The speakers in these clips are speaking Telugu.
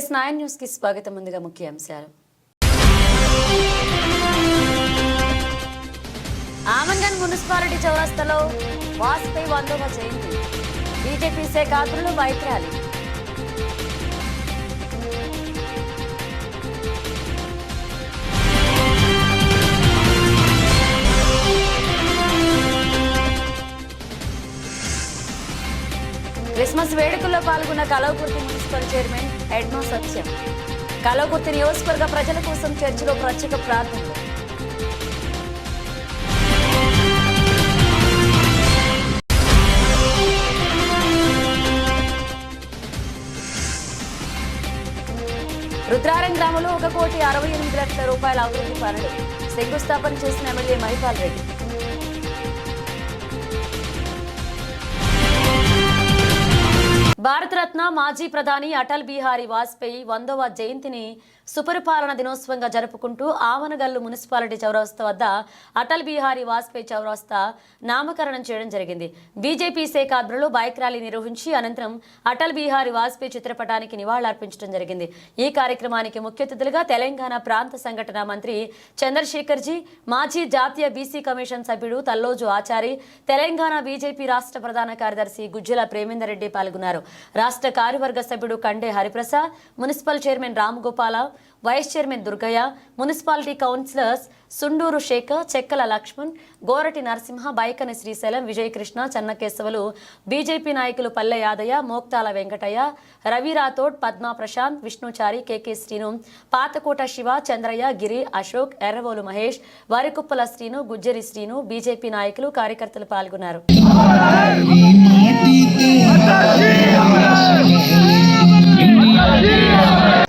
ఎస్ నైన్ న్యూస్కి స్వాగతం ముందుగా ముఖ్య అంశాలు ఆమంగన్ మున్సిపాలిటీ చౌరస్తాలో వాజ్పేయి వందవ జయంతి. బీజేపీ శాఖ ఆధ్వర్యంలో బైక్ ర్యాలీ. క్రిస్మస్ వేడుకల్లో పాల్గొన్న కలవకుర్తి మున్సిపల్ చైర్మన్ ఎడ్మో సత్యం. కలగుర్తి నియోజకవర్గ ప్రజల కోసం చర్చిలో ప్రత్యేక ప్రార్థనలు. రుద్రారం గ్రామంలో ఒక కోటి అరవై ఎనిమిది లక్షల రూపాయల అభివృద్ధి పనులు. శంకుస్థాపన చేసిన ఎమ్మెల్యే మహిపాల్ రెడ్డి. భారతరత్న మాజీ ప్రధాని అటల్ బిహారీ వాజ్పేయి వందవ జయంతిని సుపరిపాలన దినోత్సవంగా జరుపుకుంటూ ఆవనగల్లు మున్సిపాలిటీ చౌరస్తా వద్ద అటల్ బిహారీ వాజ్పేయి చౌరస్తా నామకరణం చేయడం జరిగింది. బీజేపీ శాఖ ఆధ్వర్యంలో బైక్ ర్యాలీ నిర్వహించి అనంతరం అటల్ బిహారీ వాజ్పేయి చిత్రపటానికి నివాళులర్పించడం జరిగింది. ఈ కార్యక్రమానికి ముఖ్య అతిథులుగా తెలంగాణ ప్రాంత సంఘటన మంత్రి చంద్రశేఖర్జీ మాజీ జాతీయ బీసీ కమిషన్ సభ్యుడు తల్లోజు ఆచారి తెలంగాణ బీజేపీ రాష్ట్ర ప్రధాన కార్యదర్శి గుజ్జల ప్రేమేందర్ రెడ్డి పాల్గొన్నారు. రాష్ట్ర కార్యవర్గ సభ్యుడు Kande Hariprasad municipal chairman Ram Gopala vice chairman Durgaiah municipality councillors Sunduru Shekar Chekkala Laxman Gorati Narasimha Baikani Srisailam Vijayakrishna Chennakesavulu BJP నాయకులు పల్లె యాదయ్య మోక్తాల వెంకటయ్య రవి రాథోడ్ పద్మా ప్రశాంత్ విష్ణుచారి కేకే శ్రీను పాతకోట శివ చంద్రయ్య గిరి అశోక్ ఎర్రవోలు మహేష్ వరికుప్పల శ్రీను గుజ్జరి శ్రీను బీజేపీ నాయకులు కార్యకర్తలు పాల్గొన్నారు Yeah.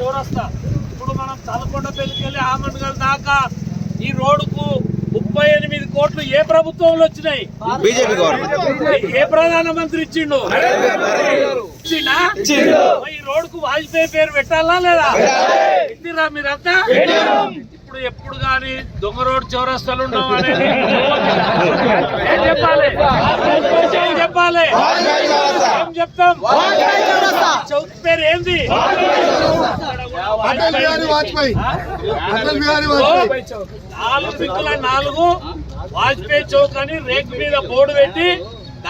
చౌరస్తా. ఇప్పుడు మనం తలకొండ పెళ్ళికెళ్ళి ఆమన్గల్ దాకా ఈ రోడ్డుకు ముప్పై ఎనిమిది కోట్లు ఏ ప్రభుత్వంలో వచ్చినాయి? BJP government. ఏ- ప్రధానమంత్రి ఇచ్చిండు? ఈ రోడ్డుకు వాజ్పేయి పేరు పెట్టాలా లేదా? మీరంతా? ఇప్పుడు ఎప్పుడు గాని దొంగ రోడ్ చౌరస్తాలు ఉన్నాం అనేది ఏం చెప్పాలి? ఏం చెప్పాలి? ఏం చెప్తాం? చౌక్ పేరు ఏంది? అటల్ బిహారీ వాజ్పేయి. అటల్ బిహారీ వాజ్పేయి. నాలుగు దిక్కుల నాలుగు వాజ్పేయి చౌక్ అని రేక్ మీద బోర్డు పెట్టి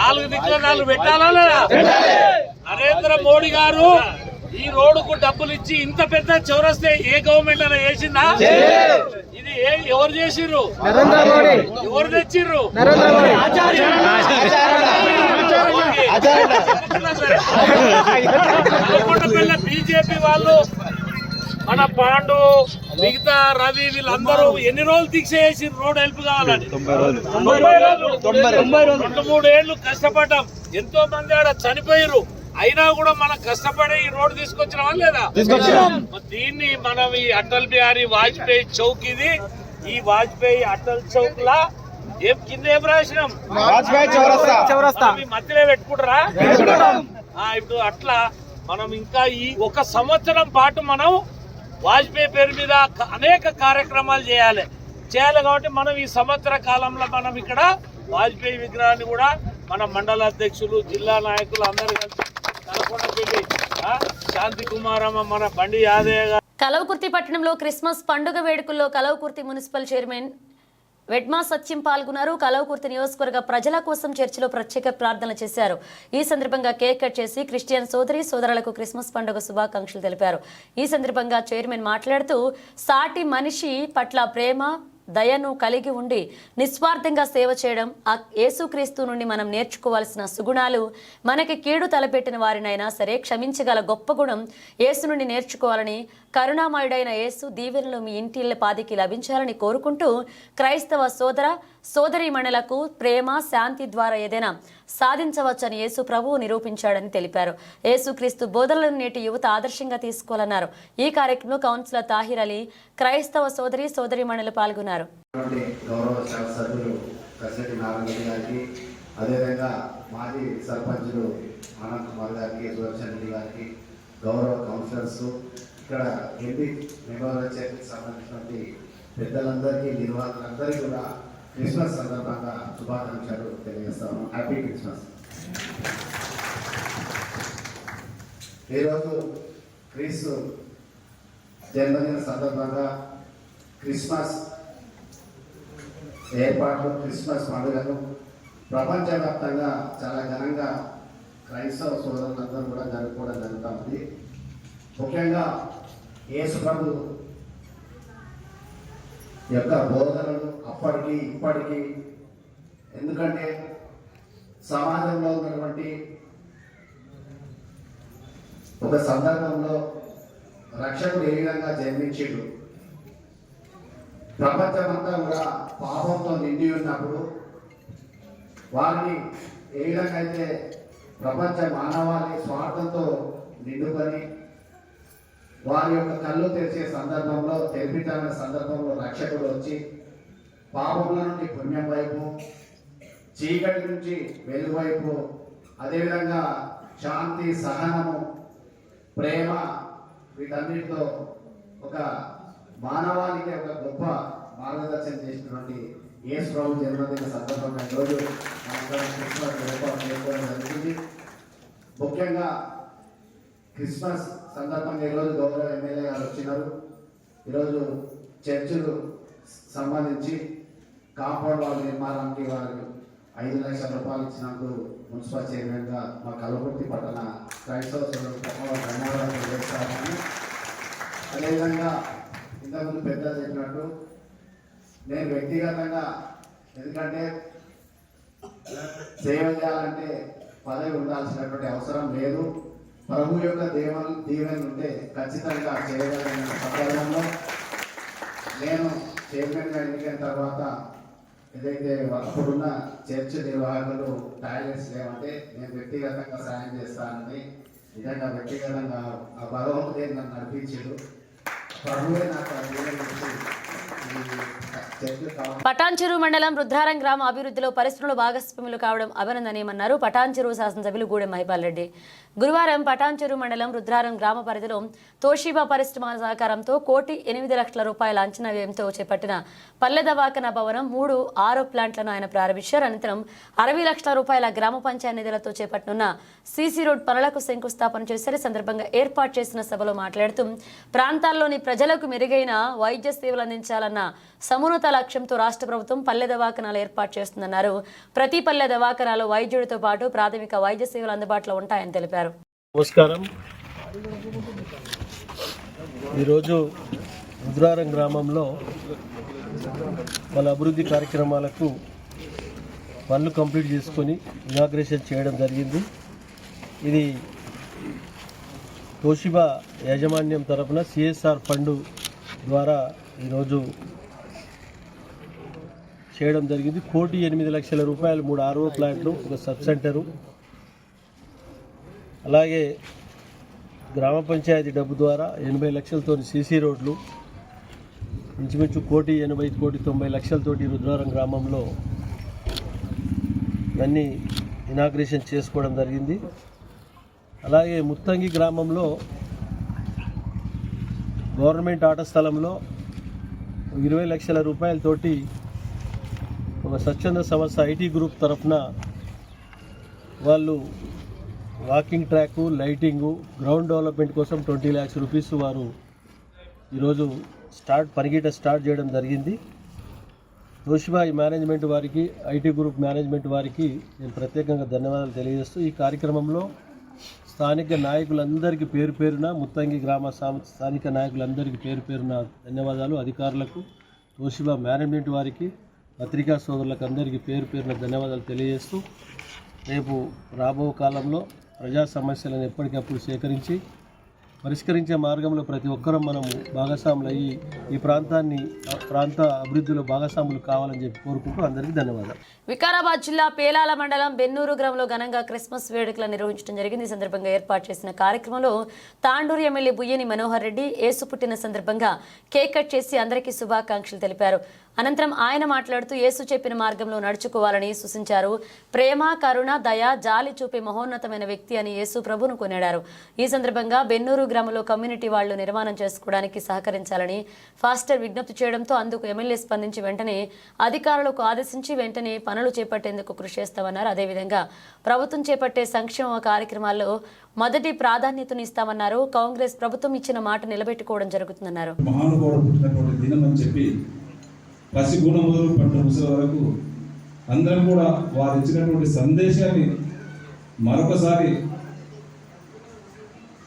నాలుగు దిక్కుల నాలుగు పెట్టాలా లేదా? నరేంద్ర మోడీ గారు ఈ రోడ్డుకు డబ్బులు ఇచ్చి ఇంత పెద్ద చౌరస్తే ఏ గవర్నమెంట్ అయినా చేసిందా ఇది ఏ ఎవరు చేసిర్రు? ఎవరు తెచ్చిర్రు? బీజేపీ వాళ్ళు మన పాండు మిగతా రవి వీళ్ళందరూ ఎన్ని రోజులు దీక్ష చేసి రోడ్ హెల్ప్ కావాలని? తొంభై రోజులు. రెండు మూడు ఏళ్ళు కష్టపడ్డాం. ఎంతో మంది ఆడ చనిపోయారు అయినా కూడా మనం కష్టపడి ఈ రోడ్ తీసుకొచ్చినామా లేదా? మరి దీన్ని మనం ఈ అటల్ బిహారీ వాజ్పేయి చౌక్ ఇది ఈ వాజ్పేయి అటల్ చౌక్ లా ఏం కింద ఏం రాసినాం? వాజ్పేయి చౌరస్తా. చౌరస్తా. మనం ఈ మధ్యలో పెట్టుకుంటారా? ఆ, ఇప్పుడు అట్లా మనం ఇంకా ఈ ఒక సంవత్సరం పాటు మనం వాజ్పేయి పేరు మీద అనేక కార్యక్రమాలు చేయాలి. చేయాలి కాబట్టి మనం ఈ సంవత్సర కాలంలో మనం ఇక్కడ వాజ్పేయి విగ్రహాన్ని కూడా మన మండల అధ్యక్షులు జిల్లా నాయకులు అందరూ కలిసి శాంతి కుమారమ్మ మన బండి యాదయ్య కలవకుర్తి పట్టణంలో క్రిస్మస్ పండుగ వేడుకల్లో కలవకుర్తి మున్సిపల్ చైర్మన్ వెడ్మా సత్యం పాల్గొన్నారు. కలవకుర్తి నియోజకవర్గ ప్రజల కోసం చర్చిలో ప్రత్యేక ప్రార్థనలు చేశారు. ఈ సందర్భంగా కేక్ కట్ చేసి క్రిస్టియన్ సోదరి సోదరులకు క్రిస్మస్ పండుగ శుభాకాంక్షలు తెలిపారు. ఈ సందర్భంగా చైర్మన్ మాట్లాడుతూ సాటి మనిషి పట్ల ప్రేమ దయను కలిగి ఉండి నిస్వార్థంగా సేవ చేయడం ఆ యేసుక్రీస్తు నుండి మనం నేర్చుకోవాల్సిన సుగుణాలు మనకి కీడు తలపెట్టిన వారినైనా సరే క్షమించగల గొప్ప గుణం యేసు నుండి నేర్చుకోవాలని కరుణామయుడైన యేసు దీవెనలు మీ ఇంటి పాదికి లభించాలని కోరుకుంటూ క్రైస్తవ సోదర సోదరీమణులకు ప్రేమ శాంతి ద్వారా ఏదైనా సాధించవచ్చని యేసు ప్రభువు నిరూపించాడని తెలిపారు. యేసుక్రీస్తు బోధనలను నేటి యువత ఆదర్శంగా తీసుకోవాలన్నారు. ఈ కార్యక్రమంలో కౌన్సిలర్ తాహిర్ అలీ క్రైస్తవ సోదరి సోదరీమణులు పాల్గొన్నారు. అదేవిధంగా మాజీ సర్పంచులు ఆనంద్ కుమార్ గారికి సుదర్శన్ రెడ్డి గారికి గౌరవ కౌన్సిలర్స్ ఇక్కడ ఎంపీ మెమోరియల్ చర్చకి సంబంధించినటువంటి పెద్దలందరికీ నిర్వాహకులందరికీ కూడా క్రిస్మస్ సందర్భంగా శుభాకాంక్షలు తెలియజేస్తాము హ్యాపీ క్రిస్మస్ ఈరోజు క్రీస్తు జన్మదిన సందర్భంగా క్రిస్మస్ ఏర్పాట్లు క్రిస్మస్ పండుగను ప్రపంచవ్యాప్తంగా చాలా ఘనంగా క్రైస్తవ సోదరులందరూ కూడా జరుపుకోవడం జరుగుతూ ఉంది. ముఖ్యంగా యేసు ప్రభు యొక్క బోధనలు అప్పటికి ఇప్పటికీ. ఎందుకంటే సమాజంలో ఉన్నటువంటి ఒక సందర్భంలో రక్షకుడు ఏ విధంగా జన్మించాడు? ప్రపంచమంతా కూడా పాపంతో నిండి ఉన్నప్పుడు వారిని ఏ విధంగా అయితే ప్రపంచ మానవాళి స్వార్థంతో నిండుకొని వారి యొక్క కళ్ళు తెరిచే సందర్భంలో తెరిపించాలనే సందర్భంలో రక్షకుడు వచ్చి పాపముల నుండి పుణ్యం వైపు చీకటి నుంచి వెలుగు వైపు అదేవిధంగా శాంతి సహనము ప్రేమ వీటన్నిటితో ఒక మానవాళికి ఒక గొప్ప మార్గదర్శనం చేసినటువంటి యేసు స్వామి జన్మదిన సందర్భంగా ఈరోజు మనందరం క్రిస్మస్ జరుపుకోవడం చేసుకోవడం జరుగుతుంది ముఖ్యంగా క్రిస్మస్ సందర్భంగా ఈరోజు గౌరవ ఎమ్మెల్యే గారు వచ్చినారు. ఈరోజు చర్చిలు సంబంధించి కాంపౌండ్ వాళ్ళ నిర్మాణానికి వారు ఐదు లక్షల రూపాయలు ఇచ్చినందుకు మున్సిపల్ చైర్మన్గా మా కలగుర్తి పట్టణ క్రైస్తవ ధన్యవాదాలు తెలియజేస్తామని. అదేవిధంగా ఇంతకుముందు పెద్ద చెప్పినట్టు నేను వ్యక్తిగతంగా ఎందుకంటే సేవ చేయాలంటే పదవి ఉండాల్సినటువంటి అవసరం లేదు. ప్రభు యొక్క దేవన్ దీవెన ఉంటే ఖచ్చితంగా చేయగలిగిన సందర్భంలో నేను చైర్మన్గా ఎన్నికైన తర్వాత ఏదైతే అప్పుడున్న చర్చ్ నిర్వాహకులు టాయిలెట్స్ లేవంటే నేను వ్యక్తిగతంగా సాయం చేస్తానని నిజంగా వ్యక్తిగతంగా ఆ భగవంతుడే నన్ను నడిపించాడు. ప్రభువే నాకు ఆ పటాన్చెరు మండలం రుద్రారం గ్రామ అభివృద్ధిలో పరిశ్రమలు భాగస్వాములు కావడం అభినందనీయమన్నారు. పటాన్చెరు శాసనసభ్యులు గూడెం మహిపాల్ రెడ్డి. గురువారం పటాన్చెరు మండలం రుద్రారం గ్రామ పరిధిలో తోషిబా పరిశ్రమ సహకారంతో కోటి ఎనిమిది లక్షల రూపాయల అంచనా వ్యయంతో చేపట్టిన పల్లె దవాఖాన భవనం మూడు ఆరో ప్లాంట్లను ఆయన ప్రారంభించారు. అనంతరం అరవై లక్షల రూపాయల గ్రామ పంచాయతీ నిధులతో చేపట్టనున్న సీసీ రోడ్ పనులకు శంకుస్థాపన చేశారు. ఈ సందర్భంగా ఏర్పాటు చేసిన సభలో మాట్లాడుతూ ప్రాంతాల్లోని ప్రజలకు మెరుగైన వైద్య సేవలు అందించాలన్న సమున్నత లక్ష్యంతో రాష్ట్ర ప్రభుత్వం పల్లె దవాఖానాలు ఏర్పాటు చేస్తుందన్నారు. ప్రతి పల్లె దవాఖానాలో వైద్యుడితో పాటు ప్రాథమిక వైద్య సేవలు అందుబాటులో ఉంటాయని తెలిపారు. నమస్కారం. ఈరోజు రుద్రారం గ్రామంలో వాళ్ళ అభివృద్ధి కార్యక్రమాలకు పనులు కంప్లీట్ చేసుకొని ఇనాగ్రేషన్ చేయడం జరిగింది. ఇది తోషిబా యాజమాన్యం తరపున సిఎస్ఆర్ ఫండ్ ద్వారా ఈరోజు చేయడం జరిగింది. కోటి ఎనిమిది లక్షల రూపాయలు మూడు ఆర్ఓ ప్లాంట్లు ఒక సబ్ సెంటరు అలాగే గ్రామ పంచాయతీ డబ్బు ద్వారా ఎనభై లక్షలతో సీసీ రోడ్లు ఇంచుమించు కోటి ఎనభై కోటి తొంభై లక్షలతోటి రుద్రవరం గ్రామంలో ఇవన్నీ ఇనాగ్రేషన్ చేసుకోవడం జరిగింది. అలాగే ముత్తంగి గ్రామంలో గవర్నమెంట్ ఆట స్థలంలో ఇరవై లక్షల రూపాయలతోటి ఒక స్వచ్ఛంద సంస్థ ఐటీ గ్రూప్ తరఫున వాళ్ళు walking track lighting ground development కోసం ట్వంటీ ల్యాక్స్ రూపీస్ వారు ఈరోజు స్టార్ట్ పరిగెట స్టార్ట్ చేయడం జరిగింది. తోషిబాయి ఈ మేనేజ్మెంట్ వారికి ఐటీ గ్రూప్ మేనేజ్మెంట్ వారికి నేను ప్రత్యేకంగా ధన్యవాదాలు తెలియజేస్తూ ఈ కార్యక్రమంలో స్థానిక నాయకులందరికీ పేరు పేరున ముత్తంగి గ్రామ సా- స్థానిక నాయకులందరికీ పేరు పేరున ధన్యవాదాలు. అధికారులకు తోషిబా మేనేజ్మెంట్ వారికి పత్రికా సోదరులకు అందరికీ పేరు పేరున ధన్యవాదాలు తెలియజేస్తూ రేపు రాబో కాలంలో ప్రజా సమస్యలను ఎప్పటికప్పుడు సేకరించి పరిష్కరించే మార్గంలో ప్రతి ఒక్కరం మనము భాగస్వాములు అయ్యి ఈ ప్రాంతాన్ని ఆ ప్రాంత అభివృద్ధిలో భాగస్వాములు కావాలని చెప్పి కోరుకుంటూ అందరికీ ధన్యవాదాలు. వికారాబాద్ జిల్లా పేలాల మండలం బెన్నూరు గ్రామంలో ఘనంగా క్రిస్మస్ వేడుకలు నిర్వహించడం జరిగింది. ఈ సందర్భంగా ఏర్పాటు చేసిన కార్యక్రమంలో తాండూరు ఎమ్మెల్యే బుయ్యని మనోహర్ రెడ్డి ఏసు పుట్టిన సందర్భంగా కేక్ కట్ చేసి అందరికీ శుభాకాంక్షలు తెలిపారు. అనంతరం ఆయన మాట్లాడుతూ యేసు చెప్పిన మార్గంలో నడుచుకోవాలని సూచించారు. ప్రేమ కరుణ దయ జాలి చూపే మహోన్నతమైన వ్యక్తి అని యేసు ప్రభును కొనియాడారు. ఈ సందర్భంగా బెన్నూరు గ్రామంలో కమ్యూనిటీ వాళ్ళు నిర్మాణం చేసుకోవడానికి సహకరించాలని ఫాస్టర్ విజ్ఞప్తి చేయడంతో అందుకు ఎమ్మెల్యే స్పందించి వెంటనే అధికారులకు ఆదేశించి వెంటనే పనులు చేపట్టేందుకు కృషి చేస్తామన్నారు. అదేవిధంగా ప్రభుత్వం చేపట్టే సంక్షేమ కార్యక్రమాల్లో మొదటి ప్రాధాన్యతను ఇస్తామన్నారు. కాంగ్రెస్ ప్రభుత్వం ఇచ్చిన మాట నిలబెట్టుకోవడం జరుగుతుందన్నారు. పసిగూడ మొదలు పంట ముసలి వరకు అందరం కూడా వారు ఇచ్చినటువంటి సందేశాన్ని మరొకసారి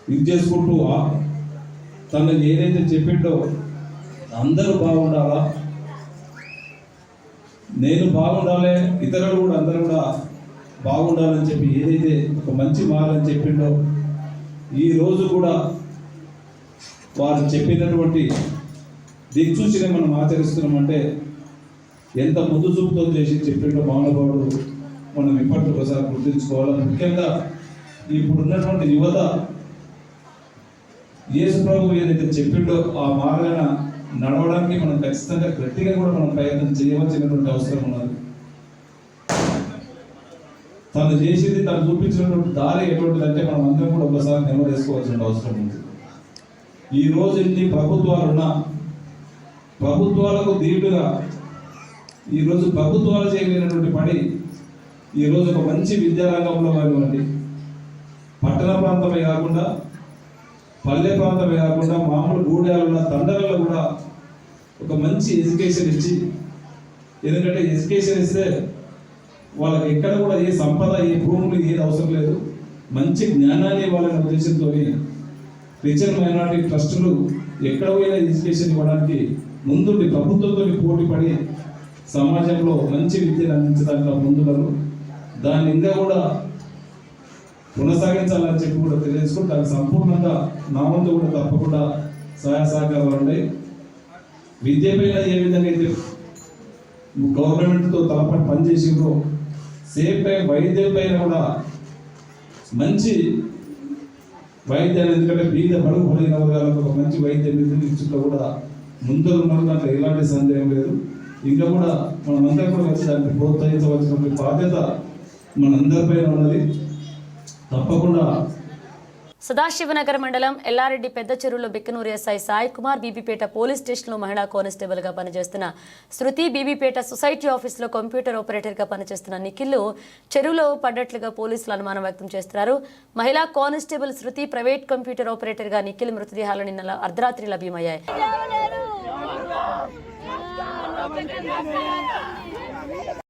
ఇది చేసుకుంటూ తను ఏదైతే చెప్పిండో అందరూ బాగుండాలా? నేను బాగుండాలి ఇతరులు కూడా అందరూ కూడా బాగుండాలని చెప్పి ఏదైతే ఒక మంచి మాలని చెప్పిండో ఈ రోజు కూడా వారు చెప్పినటువంటి దిక్సూచిని మనం ఆచరిస్తున్నామంటే ఎంత ముందు చూపుతో చేసి చెప్పిండో మౌనభావుడు మనం ఇప్పటికి ఒకసారి గుర్తించుకోవాలి. ముఖ్యంగా ఇప్పుడున్నటువంటి యువత యేసు ప్రభు ఏదైతే చెప్పిండో ఆ మార్గాన నడవడానికి మనం ఖచ్చితంగా గట్టిగా కూడా మనం ప్రయత్నం చేయవలసినటువంటి అవసరం ఉన్నది. తను చేసేది తను చూపించినటువంటి దారి ఎటువంటిదంటే మనం అందరం కూడా ఒకసారి నెమ్మదేసుకోవాల్సిన అవసరం ఉంది. ఈ రోజు ఇన్ని ప్రభుత్వాలున్నా ప్రభుత్వాలకు దీటుగా ఈరోజు ప్రభుత్వాలు చేయగలిగినటువంటి పని ఈరోజు ఒక మంచి విద్యారంగంలో కానివ్వండి పట్టణ ప్రాంతమే కాకుండా పల్లె ప్రాంతమే కాకుండా మామూలు గూడాలున్న తండలలో కూడా ఒక మంచి ఎడ్యుకేషన్ ఇచ్చి ఎందుకంటే ఎడ్యుకేషన్ ఇస్తే వాళ్ళకి ఎక్కడ కూడా ఏ సంపద ఏ భూములు ఏది అవసరం లేదు. మంచి జ్ఞానాన్ని వాళ్ళని ఉద్దేశంతో రిచర్ మైనార్టీ ట్రస్టులు ఎక్కడ పోయినా ఎడ్యుకేషన్ ఇవ్వడానికి ముందుండి ప్రభుత్వంతో పోటీపడి సమాజంలో మంచి విద్యను అందించడానికి ముందులను దాన్ని ఇంకా కూడా కొనసాగించాలని చెప్పి కూడా తెలియజేసుకుని దానికి సంపూర్ణంగా నా వంతు కూడా తప్పకుండా సహాయ సహకారాలు ఉన్నాయి విద్య పైన ఏ విధంగా అయితే గవర్నమెంట్తో తలపడి పనిచేసిండ్రో సేమ్ టైం వైద్యం పైన కూడా మంచి వైద్యాలు ఎందుకంటే బీద బడుగు పడిన వర్గాలకు ఒక మంచి వైద్యం ఇచ్చుట్లో కూడా ముందు ఉన్నారు దాంట్లో ఎలాంటి సందేహం లేదు. ఇంకా కూడా మనమందరం కూడా వచ్చి దాన్ని ప్రోత్సహించవలసినటువంటి బాధ్యత మనందరిపైన ఉన్నది. తప్పకుండా సదాశివనగర్ మండలం ఎల్లారెడ్డి పెద్ద చెరువులో బిక్కనూరు ఎస్ఐ సాయి కుమార్ బీబీపేట పోలీస్ స్టేషన్లో మహిళా కానిస్టేబుల్గా పనిచేస్తున్న శృతి బీబీపేట సొసైటీ ఆఫీసులో కంప్యూటర్ ఆపరేటర్గా పనిచేస్తున్న నిఖిల్ చెరువులో పడ్డట్లుగా పోలీసులు అనుమానం వ్యక్తం చేస్తున్నారు మహిళా కానిస్టేబుల్ శృతి ప్రైవేట్ కంప్యూటర్ ఆపరేటర్గా నిఖిల్ మృతదేహాలు నిన్న అర్ధరాత్రి లభ్యమయ్యాయి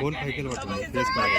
ఫోన్ పైకి పడుతుంది ఫేస్ పైకి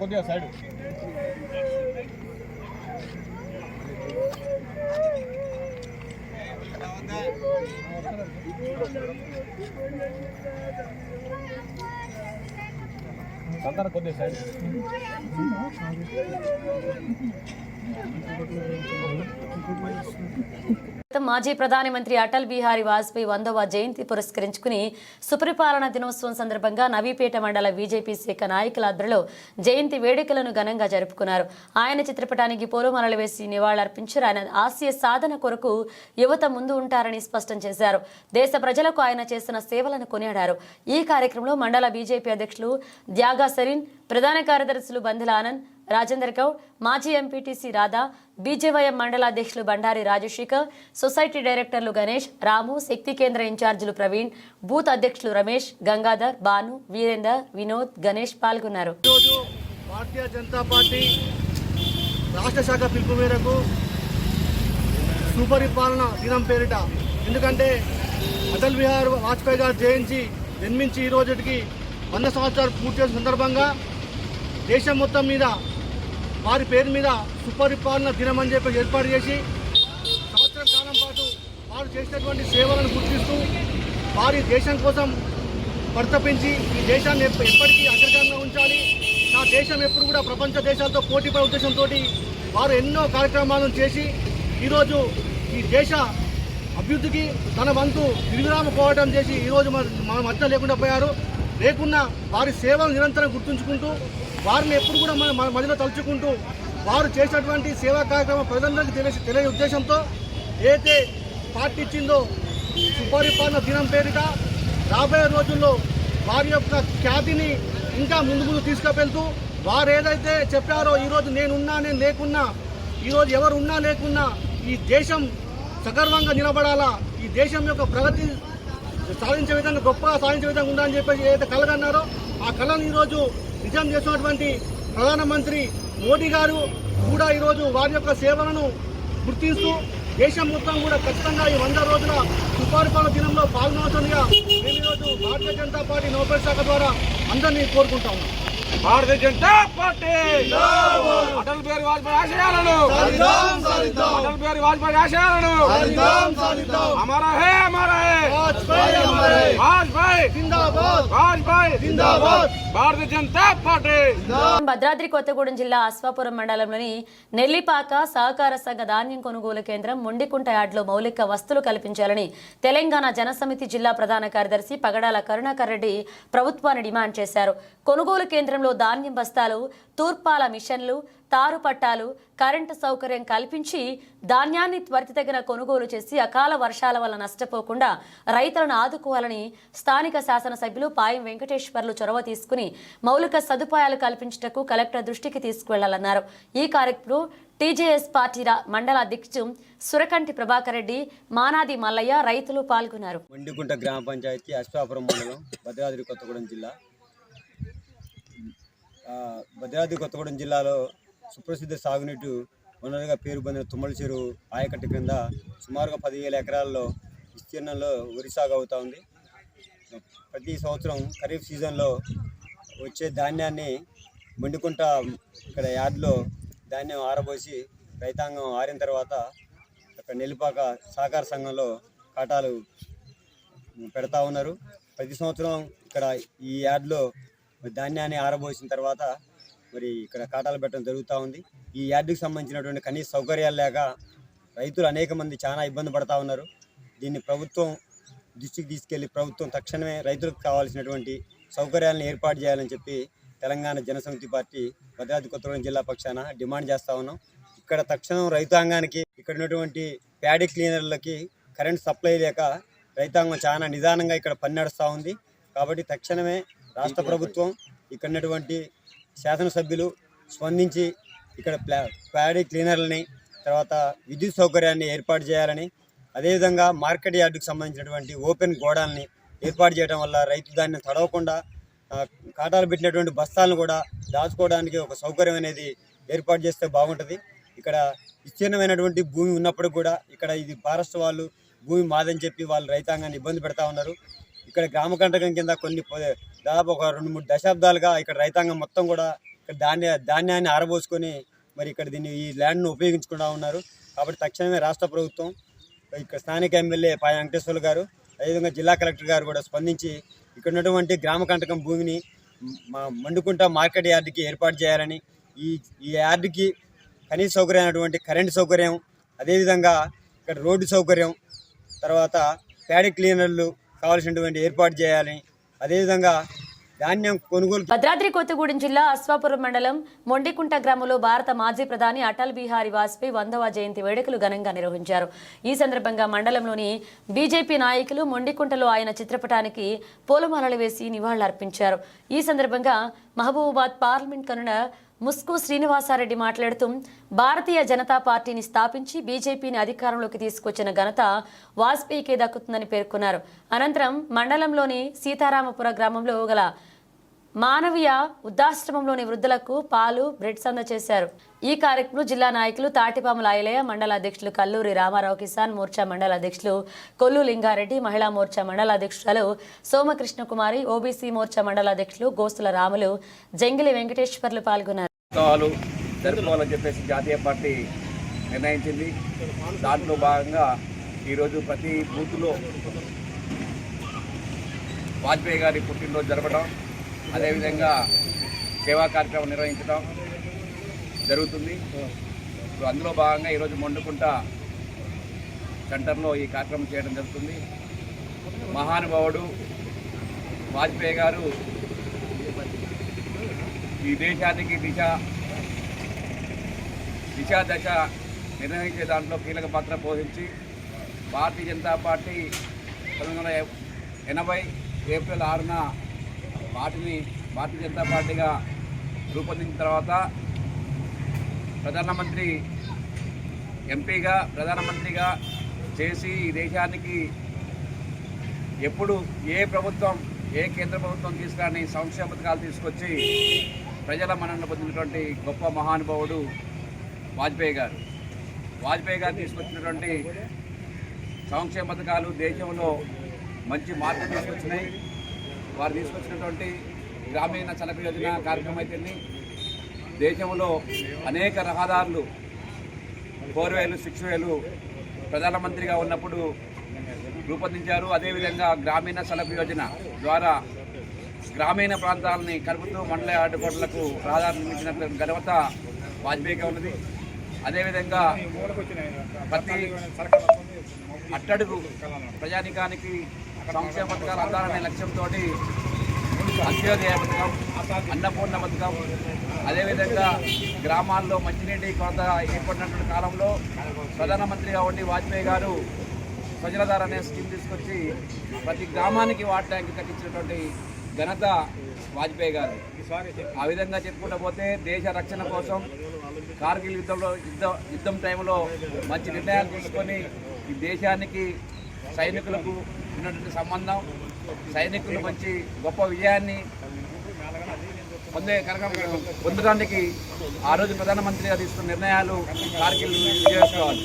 కొద్దిగా సైడ్. సంతానం కొద్దిగా సైడ్. మాజీ ప్రధాని మంత్రి అటల్ బిహారీ వాజ్పేయి వందవ జయంతి పురస్కరించుకుని సుపరిపాలన దినోత్సవం సందర్భంగా నవీపేట మండల బీజేపీ శాఖ నాయకుల ఆధ్వర్యంలో జయంతి వేడుకలను ఘనంగా జరుపుకున్నారు. ఆయన చిత్రపటానికి పూలమాలలు వేసి నివాళులర్పించారు. ఆయన ఆశయ సాధన కొరకు యువత ముందు ఉంటారని స్పష్టం చేశారు. దేశ ప్రజలకు ఆయన చేసిన సేవలను కొనియాడారు. ఈ కార్యక్రమంలో మండల బీజేపీ అధ్యక్షులు త్యాగా సరీన్ ప్రధాన కార్యదర్శులు బంధుల ఆనంద్ రాజేందర్ గౌడ్ మాజీ ఎంపీటీసీ రాధా బీజేవైఎం మండల అధ్యక్షులు బండారి రాజశేఖర్ సొసైటీ డైరెక్టర్లు గణేష్ రాము శక్తి కేంద్ర ఇన్ఛార్జీలు ప్రవీణ్ బూత్ అధ్యక్షులు రమేష్ గంగాధర్ భాను వీరేందర్ వినోద్ గణేష్ పాల్గొన్నారు. భారతీయ జనతా పార్టీ రాష్ట్ర శాఖ పిలుపు మేరకు సుపరిపాలన దినం పేరిట ఎందుకంటే అటల్ బిహార్ వాజ్పేయి గారు జయించి జన్మించి ఈ రోజుకి వంద సంవత్సరాలు పూర్తి చేసిన సందర్భంగా దేశం మొత్తం మీద వారి పేరు మీద సుపరిపాలన దినం అని చెప్పి ఏర్పాటు చేసి సంవత్సరం కాలం పాటు వారు చేసినటువంటి సేవలను గుర్తిస్తూ వారి దేశం కోసం ప్రతపించి ఈ దేశాన్ని ఎప్పటికీ అగ్రగంగా ఉంచాలి. నా దేశం ఎప్పుడు కూడా ప్రపంచ దేశాలతో పోటీపడే ఉద్దేశంతో వారు ఎన్నో కార్యక్రమాలను చేసి ఈరోజు ఈ దేశ అభివృద్ధికి తన వంతు నిర్విరామ పోరాటం చేసి ఈరోజు మన మన మధ్య లేకుండా పోయారు. లేకున్నా వారి సేవలు నిరంతరం గుర్తుంచుకుంటూ వారిని ఎప్పుడు కూడా మన మన మధ్యలో తలుచుకుంటూ వారు చేసినటువంటి సేవా కార్యక్రమం ప్రజలందరికీ తెలియ తెలియ ఉద్దేశంతో ఏదైతే పార్టీ ఇచ్చిందో సుపరిపాలన దినం పేరిట రాబోయే రోజుల్లో వారి యొక్క ఖ్యాతిని ఇంకా ముందు ముందు తీసుకువెళ్తూ వారు ఏదైతే చెప్పారో ఈరోజు నేనున్నా నేను లేకున్నా ఈరోజు ఎవరు ఉన్నా లేకున్నా ఈ దేశం సగర్వంగా నిలబడాలా ఈ దేశం యొక్క ప్రగతి సాధించే విధంగా గొప్పగా సాధించే విధంగా ఉందని చెప్పేసి ఏదైతే కలగన్నారో ఆ కళను ఈరోజు నిజం చేసినటువంటి ప్రధానమంత్రి మోడీ గారు కూడా ఈరోజు వారి యొక్క సేవలను గుర్తిస్తూ దేశం మొత్తం కూడా ఖచ్చితంగా ఈ వంద రోజుల సుపరిపాలన దినంలో పాల్గొనవలసిందిగా మేము ఈరోజు భారతీయ జనతా పార్టీ నౌకర్ శాఖ ద్వారా అందరినీ కోరుకుంటా ఉన్నాం. భారతీయ జనతా పార్టీ! అటల్ బిహారీ వాజ్పేయి ఆశయాలను! అటల్ బిహారీ వాజ్పేయి ఆశయాలను! అమరా హే అమరా హే వాజ్పేయి వాజ్పేయి! భారతీయ జనతా పార్టీ! భద్రాద్రి కొత్తగూడెం జిల్లా అశ్వాపురం మండలంలోని నెల్లిపాక సహకార సంఘ ధాన్యం కొనుగోలు కేంద్రం మొండికుంట యార్డులో మౌలిక వస్తువులు కల్పించాలని తెలంగాణ జనసమితి జిల్లా ప్రధాన కార్యదర్శి పగడాల కరుణాకర్ రెడ్డి ప్రభుత్వాన్ని డిమాండ్ చేశారు. కొనుగోలు కేంద్రంలో ధాన్యం బస్తాలు తూర్పాల మిషన్లు తారు పట్టాలు కరెంటు సౌకర్యం కల్పించి ధాన్యాన్ని త్వరితగిన కొనుగోలు చేసి అకాల వర్షాల వల్ల నష్టపోకుండా రైతులను ఆదుకోవాలని స్థానిక శాసనసభ్యులు పాయం వెంకటేశ్వర్లు చొరవ తీసుకుని మౌలిక సదుపాయాలు కల్పించుటకు కలెక్టర్ దృష్టికి తీసుకువెళ్ళాలన్నారు. ఈ కార్యక్రమంలో టీజేఎస్ పార్టీ మండల అధ్యక్షుడు సురకంటి ప్రభాకర్ రెడ్డి మానాది మల్లయ్య రైతులు పాల్గొన్నారు. మండిగుంట గ్రామ పంచాయతీ అశ్వాపురం మండలం భద్రాద్రి కొత్తగూడెం జిల్లా. భద్రాద్రి కొత్తగూడెం జిల్లాలో సుప్రసిద్ధ సాగునీటి వనరుగా పేరు పొందిన తుమ్మల చెరువు ఆయకట్టు క్రింద సుమారుగా పదివేల ఎకరాల్లో విస్తీర్ణంలో వరి సాగు అవుతూ ఉంది. ప్రతి సంవత్సరం ఖరీఫ్ సీజన్లో వచ్చే ధాన్యాన్ని మండుకుంట ఇక్కడ యార్డ్లో ధాన్యం ఆరబోసి రైతాంగం ఆరిన తర్వాత అక్కడ నెల్లిపాక సహకార సంఘంలో కాటాలు పెడతా ఉన్నారు. ప్రతి సంవత్సరం ఇక్కడ ఈ యార్డ్లో మరి ధాన్యాన్ని ఆరబోసిన తర్వాత మరి ఇక్కడ కాటాలు పెట్టడం జరుగుతూ ఉంది. ఈ యార్డుకు సంబంధించినటువంటి కనీస సౌకర్యాలు లేక రైతులు అనేక మంది చాలా ఇబ్బంది పడతా ఉన్నారు. దీన్ని ప్రభుత్వం దృష్టికి తీసుకెళ్ళి ప్రభుత్వం తక్షణమే రైతులకు కావాల్సినటువంటి సౌకర్యాలను ఏర్పాటు చేయాలని చెప్పి తెలంగాణ జనసమితి పార్టీ భద్రాద్రి కొత్తగూడెం జిల్లా పక్షాన డిమాండ్ చేస్తూ ఉన్నాం. ఇక్కడ తక్షణం రైతాంగానికి ఇక్కడ ఉన్నటువంటి ప్యాడీ క్లీనర్లకి కరెంట్ సప్లై లేక రైతాంగం చాలా నిదానంగా ఇక్కడ పని నడుస్తూ ఉంది. కాబట్టి తక్షణమే రాష్ట్ర ప్రభుత్వం ఇక్కడ ఉన్నటువంటి శాసనసభ్యులు స్పందించి ఇక్కడ ప్లా ప్యాడీ క్లీనర్లని తర్వాత విద్యుత్ సౌకర్యాన్ని ఏర్పాటు చేయాలని అదేవిధంగా మార్కెట్ యార్డుకు సంబంధించినటువంటి ఓపెన్ గోడాల్ని ఏర్పాటు చేయడం వల్ల రైతు దాన్ని తడవకుండా కాటాలు పెట్టినటువంటి బస్తాలను కూడా దాచుకోవడానికి ఒక సౌకర్యం అనేది ఏర్పాటు చేస్తే బాగుంటుంది. ఇక్కడ విస్తీర్ణమైనటువంటి భూమి ఉన్నప్పుడు కూడా ఇక్కడ ఇది ఫారెస్ట్ వాళ్ళు భూమి మాదని చెప్పి వాళ్ళు రైతాంగాన్ని ఇబ్బంది పెడతా ఉన్నారు. ఇక్కడ గ్రామ కంటకం కింద కొన్ని దాదాపు ఒక రెండు మూడు దశాబ్దాలుగా ఇక్కడ రైతాంగం మొత్తం కూడా ఇక్కడ ధాన్య ధాన్యాన్ని ఆరబోసుకొని మరి ఇక్కడ దీన్ని ఈ ల్యాండ్ను ఉపయోగించుకుంటా ఉన్నారు. కాబట్టి తక్షణమే రాష్ట్ర ప్రభుత్వం ఇక్కడ స్థానిక ఎమ్మెల్యే పాయ వెంకటేశ్వర్లు గారు అదేవిధంగా జిల్లా కలెక్టర్ గారు కూడా స్పందించి ఇక్కడ ఉన్నటువంటి గ్రామ కంటకం భూమిని మండుకుంటా మండుకుంట మార్కెట్ యార్డ్కి ఏర్పాటు చేయాలని ఈ ఈ యార్డుకి కనీస సౌకర్యమైనటువంటి కరెంటు సౌకర్యం అదేవిధంగా ఇక్కడ రోడ్డు సౌకర్యం తర్వాత ప్యాడీ క్లీనర్లు కావాల్సినటువంటి ఏర్పాటు చేయాలి అదేవిధంగా ధాన్యం కొనుగోలు భద్రాద్రి కొత్తగూడెం జిల్లా అశ్వాపురం మండలం మొండికుంట గ్రామంలో భారత మాజీ ప్రధాని అటల్ బిహారీ వాజ్పేయి వందవ జయంతి వేడుకలు ఘనంగా నిర్వహించారు. ఈ సందర్భంగా మండలంలోని బీజేపీ నాయకులు మొండికుంటలో ఆయన చిత్రపటానికి పూలమాలలు వేసి నివాళులర్పించారు. ఈ సందర్భంగా మహబూబాబాద్ పార్లమెంట్ కనున ముస్కు శ్రీనివాసారెడ్డి మాట్లాడుతూ భారతీయ జనతా పార్టీని స్థాపించి బీజేపీని అధికారంలోకి తీసుకొచ్చిన ఘనత వాజ్పేయికే దక్కుతుందని పేర్కొన్నారు. అనంతరం మండలంలోని సీతారామపుర గ్రామంలో గల మానవీయ వృద్ధాశ్రమంలోని వృద్ధులకు పాలు బ్రెడ్ సంద చేశారు. ఈ కార్యక్రమంలో జిల్లా నాయకులు తాటిపాముల ఆయలయ మండల అధ్యక్షులు కల్లూరి రామారావు కిసాన్ మోర్చా మండల అధ్యక్షులు కొల్లు లింగారెడ్డి మహిళా మోర్చా మండల అధ్యక్షురాలు సోమకృష్ణకుమారి ఓబీసీ మోర్చా మండల అధ్యక్షులు గోస్తుల రాములు జంగిలి వెంకటేశ్వర్లు పాల్గొన్నారు. ఉత్సవాలు జరుపుకోవాలని చెప్పేసి జాతీయ పార్టీ నిర్ణయించింది. దాంట్లో భాగంగా ఈరోజు ప్రతి బూత్లో వాజ్పేయి గారి పుట్టినరోజు జరపడం అదేవిధంగా సేవా కార్యక్రమం నిర్వహించడం జరుగుతుంది. ఇప్పుడు అందులో భాగంగా ఈరోజు మొండుకుంట సెంటర్లో ఈ కార్యక్రమం చేయడం జరుగుతుంది. మహానుభావుడు వాజ్పేయి గారు ఈ దేశానికి దిశ దిశ దశ నిర్వహించే దాంట్లో కీలక పాత్ర పోషించి భారతీయ జనతా పార్టీ పంతొమ్మిది ఎనభై ఏప్రిల్ ఆరున పార్టీని భారతీయ జనతా పార్టీగా రూపొందించిన తర్వాత ప్రధానమంత్రి ఎంపీగా ప్రధానమంత్రిగా చేసి ఈ దేశానికి ఎప్పుడు ఏ ప్రభుత్వం ఏ కేంద్ర ప్రభుత్వం తీసుకురాని సంక్షేమ పథకాలు తీసుకొచ్చి ప్రజల మన్నన పొందినటువంటి గొప్ప మహానుభావుడు వాజ్పేయి గారు. వాజ్పేయి గారు తీసుకొచ్చినటువంటి సంక్షేమ పథకాలు దేశంలో మంచి మార్పు తీసుకొచ్చినాయి. వారు తీసుకొచ్చినటువంటి గ్రామీణ చలక యోజన కార్యక్రమం అయితే దేశంలో అనేక రహదారులు ఫోర్ వేలు సిక్స్ వేలు ప్రధానమంత్రిగా ఉన్నప్పుడు రూపొందించారు. అదేవిధంగా గ్రామీణ సలభ యోజన ద్వారా గ్రామీణ ప్రాంతాలని కలుపుతూ మండల ఆడుకోట్లకు ప్రాధాన్యత ఇచ్చినట్లు ఘనత వాజ్పేయిగా ఉన్నది. అదేవిధంగా ప్రతి అట్టడుగు ప్రజానికానికి సంక్షేమ పథకాలు అందాలనే లక్ష్యంతో అంత్యోదయ పథకం అన్నపూర్ణ పథకం అదేవిధంగా గ్రామాల్లో మంచినీటి కొరత ఏర్పడినటువంటి కాలంలో ప్రధానమంత్రి కాబట్టి వాజ్పేయి గారు ప్రజలధార అనే స్కీమ్ తీసుకొచ్చి ప్రతి గ్రామానికి వాటర్ ట్యాంక్ కట్టించినటువంటి ఘనత వాజ్పేయి గారు. ఆ విధంగా చెప్పుకుంటూ పోతే దేశ రక్షణ కోసం కార్గిల్ యుద్ధంలో యుద్ధ యుద్ధం టైంలో మంచి నిర్ణయాలు తీసుకొని ఈ దేశానికి సైనికులకు ఉన్నటువంటి సంబంధం సైనికులు మంచి గొప్ప విజయాన్ని పొందే కనుక పొందడానికి ఆ రోజు ప్రధానమంత్రిగా తీసుకున్న నిర్ణయాలు కార్గిల్ చేసుకోవాలి.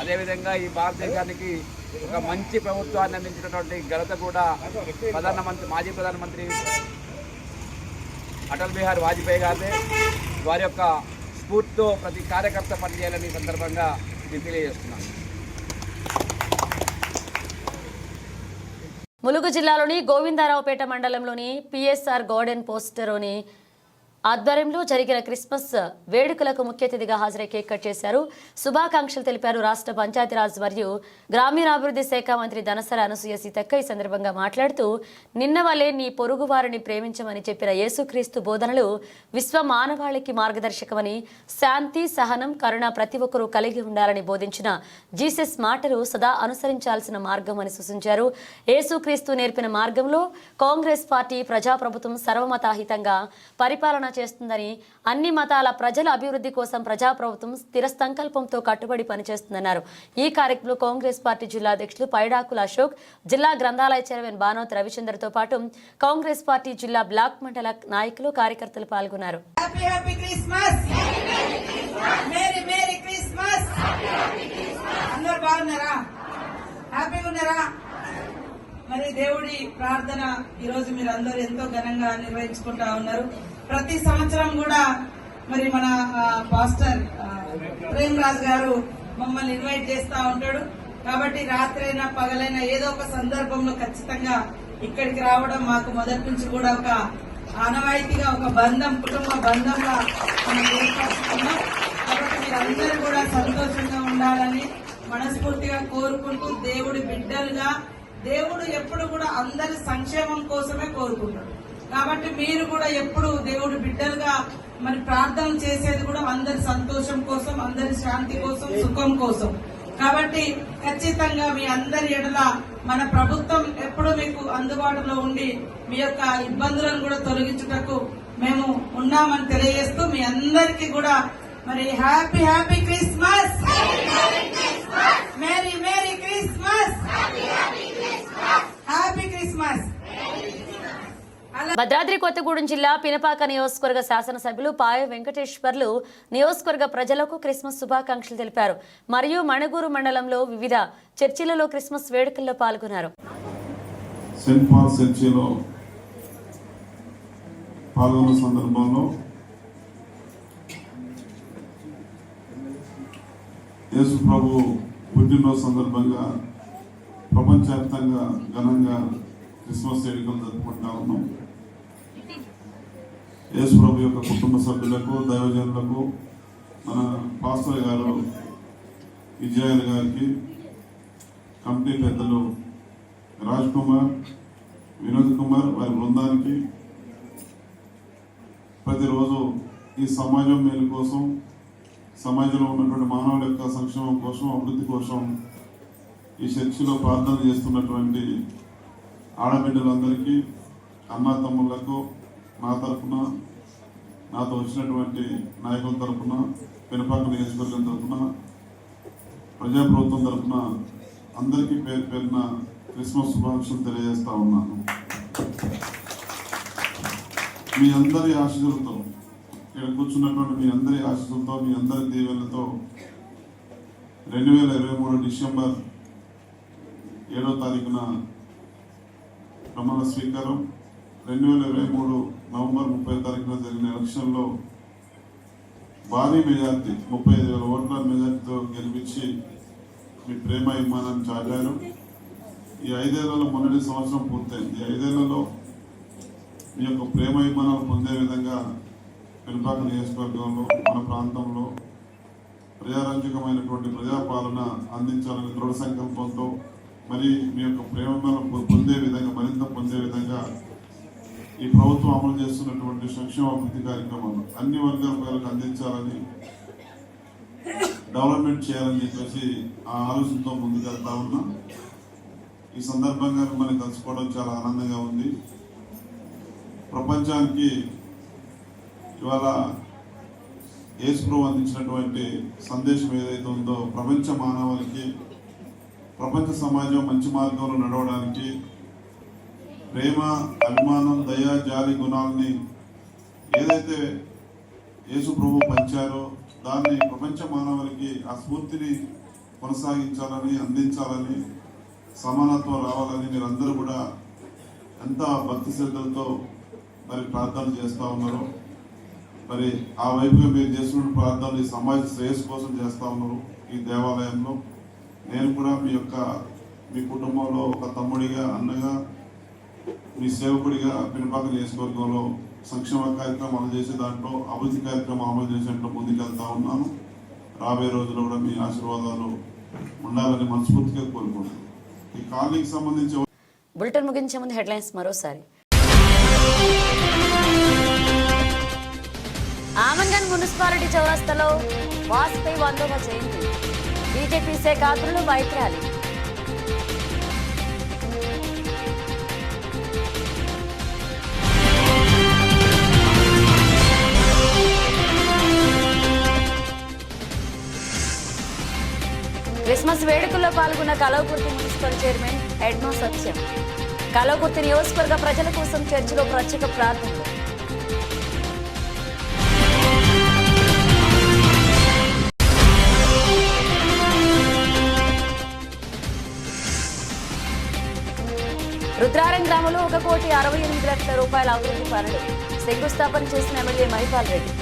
అదేవిధంగా ఈ భారతదేశానికి ఒక మంచి ప్రభుత్వాన్ని అందించినటువంటి ఘనత కూడా ప్రధానమంత్రి మాజీ ప్రధానమంత్రి అటల్ బిహారీ వాజ్పేయి గారిదే. వారి యొక్క స్ఫూర్తితో ప్రతి కార్యకర్త పనిచేయాలని సందర్భంగా నేను తెలియజేస్తున్నాను. ములుగు జిల్లాలోని గోవిందారావుపేట మండలంలోని పిఎస్ఆర్ గార్డెన్ పోస్టర్లోని ఆధ్వర్యంలో జరిగిన క్రిస్మస్ వేడుకలకు ముఖ్య అతిథిగా హాజరై కేక్ కట్ చేశారు. శుభాకాంక్షలు తెలిపారు రాష్ట్ర పంచాయతీరాజ్ మరియు గ్రామీణాభివృద్ధి శాఖ మంత్రి ధనసర అనసూయ సీతక్క ఈ సందర్భంగా మాట్లాడుతూ నిన్న వలే నీ పొరుగు వారిని ప్రేమించమని చెప్పిన యేసుక్రీస్తు బోధనలు విశ్వ మానవాళికి మార్గదర్శకమని శాంతి సహనం కరుణ ప్రతి ఒక్కరూ కలిగి ఉండాలని బోధించిన జీసస్ మాటలు సదా అనుసరించాల్సిన మార్గం అని సూచించారు. యేసుక్రీస్తు నేర్పిన మార్గంలో కాంగ్రెస్ పార్టీ ప్రజాప్రభుత్వం సర్వమతాహితంగా పరిపాలన చేస్తుందని అన్ని మతాల ప్రజల అభివృద్ధి కోసం ప్రజాప్రభుత్వం స్థిర సంకల్పంతో కట్టుబడి పనిచేస్తుందన్నారు. ఈ కార్యక్రమంలో కాంగ్రెస్ పార్టీ జిల్లా అధ్యక్షులు పైడాకుల అశోక్ జిల్లా గ్రంథాలయ చైర్మన్ బానోత్ రవిచంద్రతో పాటు కాంగ్రెస్ పార్టీ జిల్లా బ్లాక్ మండల నాయకులు కార్యకర్తలు పాల్గొన్నారు. హ్యాపీగా ఉన్నారా? మరి దేవుడి ప్రార్థన ఈరోజు మీరు అందరూ ఎంతో ఘనంగా నిర్వహించుకుంటా ఉన్నారు. ప్రతి సంవత్సరం కూడా మరి మన పాస్టర్ ప్రేమ్ రాజ్ గారు మమ్మల్ని ఇన్వైట్ చేస్తా ఉంటాడు. కాబట్టి రాత్రైనా పగలైనా ఏదో ఒక సందర్భంలో ఖచ్చితంగా ఇక్కడికి రావడం మాకు మొదటి నుంచి కూడా ఒక ఆనవాయితీగా ఒక బంధం కుటుంబ బంధంగా మనం ఏర్పరచుకున్నాం. కాబట్టి మీరందరూ కూడా సంతోషంగా ఉండాలని మనస్ఫూర్తిగా కోరుకుంటూ దేవుడి బిడ్డలుగా దేవుడు ఎప్పుడు కూడా అందరి సంక్షేమం కోసమే కోరుకుంటాడు. కాబట్టి మీరు కూడా ఎప్పుడు దేవుడి బిడ్డలుగా మరి ప్రార్థన చేసేది కూడా అందరి సంతోషం కోసం అందరి శాంతి కోసం సుఖం కోసం. కాబట్టి ఖచ్చితంగా మీ అందరి ఎడల మన ప్రభుత్వం ఎప్పుడు మీకు అందుబాటులో ఉండి మీ యొక్క ఇబ్బందులను కూడా తొలగించుటకు మేము ఉన్నామని తెలియజేస్తూ మీ అందరికీ కూడా మరి happy happy Christmas! Merry merry Christmas happy Christmas Bhadradri Kothagudem జిల్లా పినపాక నియోజకవర్గ శాసనసభ్యులు పాయ వెంకటేశ్వర్లు నియోజకవర్గ ప్రజలకు క్రిస్మస్ శుభాకాంక్షలు తెలిపారు. మరియు మణుగూరు మండలంలో వివిధ చర్చిలలో క్రిస్మస్ వేడుకల్లో పాల్గొన్నారు. పాల్గొన్న సందర్భంలో యేసు ప్రభు పుట్టినరోజు సందర్భంగా ప్రపంచవ్యాప్తంగా ఘనంగా క్రిస్మస్ వేడుకలు జరుపుకుంటా ఉన్నాం. యేసు ప్రభు యొక్క కుటుంబ సభ్యులకు దైవజనులకు మన పాస్టర్ గారు విజయాల గారికి కమిటీ పెద్దలు రాజ్ కుమార్ వినోద్ కుమార్ వారి బృందానికి ప్రతిరోజు ఈ సమాజం మేలు కోసం సమాజంలో ఉన్నటువంటి మానవుల యొక్క సంక్షేమం కోసం అభివృద్ధి కోసం ఈ చర్చిలో ప్రార్థన చేస్తున్నటువంటి ఆడబిడ్డలందరికీ అన్నా తమ్ముళ్ళకు నా తరఫున నాతో వచ్చినటువంటి నాయకుల తరఫున పెనుపాక నియోజకవర్గం తరఫున ప్రజాప్రభుత్వం తరఫున అందరికీ పేరు పేరున క్రిస్మస్ శుభాకాంక్షలు తెలియజేస్తా ఉన్నాను. మీ అందరి ఆశీస్సులతో ఇక్కడ కూర్చున్నటువంటి మీ అందరి ఆశీస్సులతో మీ అందరి దీవెనలతో రెండు వేల ఇరవై మూడు డిసెంబర్ ఏడో తారీఖున ప్రమాణ స్వీకారం. రెండు వేల ఇరవై మూడు నవంబర్ ముప్పై తారీఖున జరిగిన ఎలక్షన్లో భారీ మెజార్టీ ముప్పై ఐదు వేల ఓట్ల మెజార్టీతో గెలిపించి మీ ప్రేమ అభిమానాన్ని చాటారు. ఈ ఐదేళ్ళలో మొన్నటి సంవత్సరం పూర్తయింది. ఈ ఐదేళ్ళలో మీ యొక్క ప్రేమ అభిమానాలు పొందే విధంగా పెనుపాక నియోజకవర్గంలో మన ప్రాంతంలో ప్రజారాజ్యకమైనటువంటి ప్రజాపాలన అందించాలని దృఢ సంకల్పంతో మరి మీ యొక్క ప్రేమ పొందే విధంగా మరింత పొందే విధంగా ఈ ప్రభుత్వం అమలు చేస్తున్నటువంటి సంక్షేమ అభివృద్ధి కార్యక్రమాలు అన్ని వర్గాల ప్రజలకు అందించాలని డెవలప్మెంట్ చేయాలని చెప్పేసి ఆ ఆలోచనతో ముందుకెళ్తా ఉన్నాం. ఈ సందర్భంగా మిమ్మల్ని కలుసుకోవడం చాలా ఆనందంగా ఉంది. ప్రపంచానికి ఇవాళ యేసుప్రభు అందించినటువంటి సందేశం ఏదైతే ఉందో ప్రపంచ మానవాళికి ప్రపంచ సమాజం మంచి మార్గంలో నడవడానికి ప్రేమ అభిమానం దయ జాలి గుణాలని ఏదైతే యేసు ప్రభు పంచారో దాన్ని ప్రపంచ మానవులకి ఆ స్ఫూర్తిని కొనసాగించాలని అందించాలని సమానత్వం రావాలని మీరందరూ కూడా ఎంత భక్తి శ్రద్ధలతో మరి ప్రార్థన చేస్తూ ఉన్నారు. మరి ఆ వైపుగా మీరు చేస్తున్న ప్రార్థనలు ఈ సమాజ శ్రేయస్సు కోసం చేస్తూ ఉన్నారు ఈ దేవాలయంలో. నేను కూడా మీ యొక్క మీ కుటుంబంలో ఒక తమ్ముడిగా అన్నగా మీ సేవకుడిగా పినపాక నియోజకవర్గంలో సంక్షేమ కార్యక్రమం అమలు చేసే దాంట్లో అభివృద్ధి కార్యక్రమం అమలు చేసేంట్లో ముందుకెళ్తా ఉన్నాను. రాబోయే రోజుల్లో కూడా మీ ఆశీర్వాదాలు ఉండాలని మనస్ఫూర్తిగా కోరుకుంటున్నాను. ఈ కాలనీకి సంబంధించి బులెటిన్ ముగించే ముందు హెడ్లైన్స్ మరోసారి. ఆమంగన్ మున్సిపాలిటీ చౌరస్తాలో వాజ్పేయి వందవ జయంతి. బీజేపీ శాఖ ఆతులు బైక్ ర్యాలీ. క్రిస్మస్ వేడుకల్లో పాల్గొన్న కలవకుర్తి మున్సిపల్ చైర్మన్ ఎడ్నో సత్యం. కలవకుర్తి నియోజకవర్గ ప్రజల కోసం చర్చిలో ప్రత్యేక ప్రార్థనలు. రుద్రారం గ్రామంలో ఒక కోటి అరవై ఎనిమిది లక్షల రూపాయల అభివృద్ధి పనులు శంకుస్థాపన చేసిన MLA Mahipal Reddy.